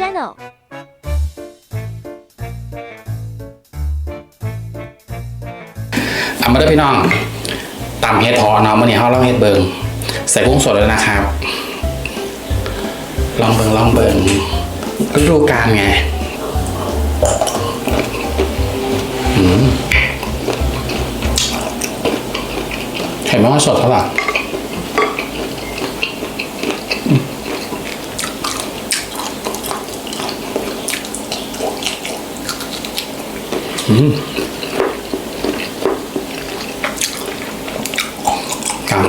channel. เอามาด้อพี่น้องตำเฮ็ดเพอเนาะมื้อนี้เฮาลองเฮ็ดเบิงใส่กุ้งสดเลยนะครับ ลองเบิงลองเบิงฤดูกาลไงอืมเห็นไหมว่าสดเท่าไหร่ กลา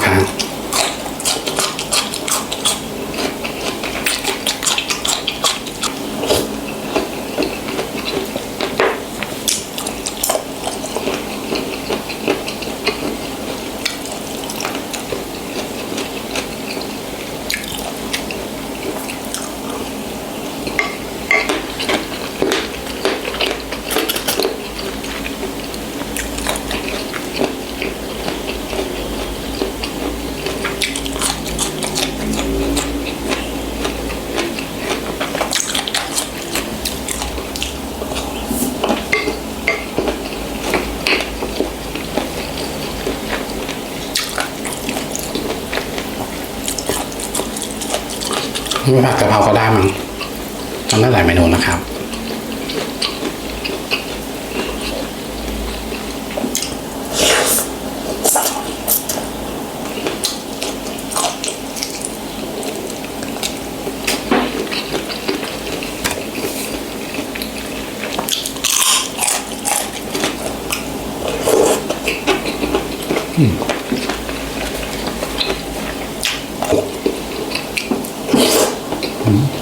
ไม่ผัดกะเพราก็ได้มั้งทำได้หลายเมนูนะครับ อืม Amen.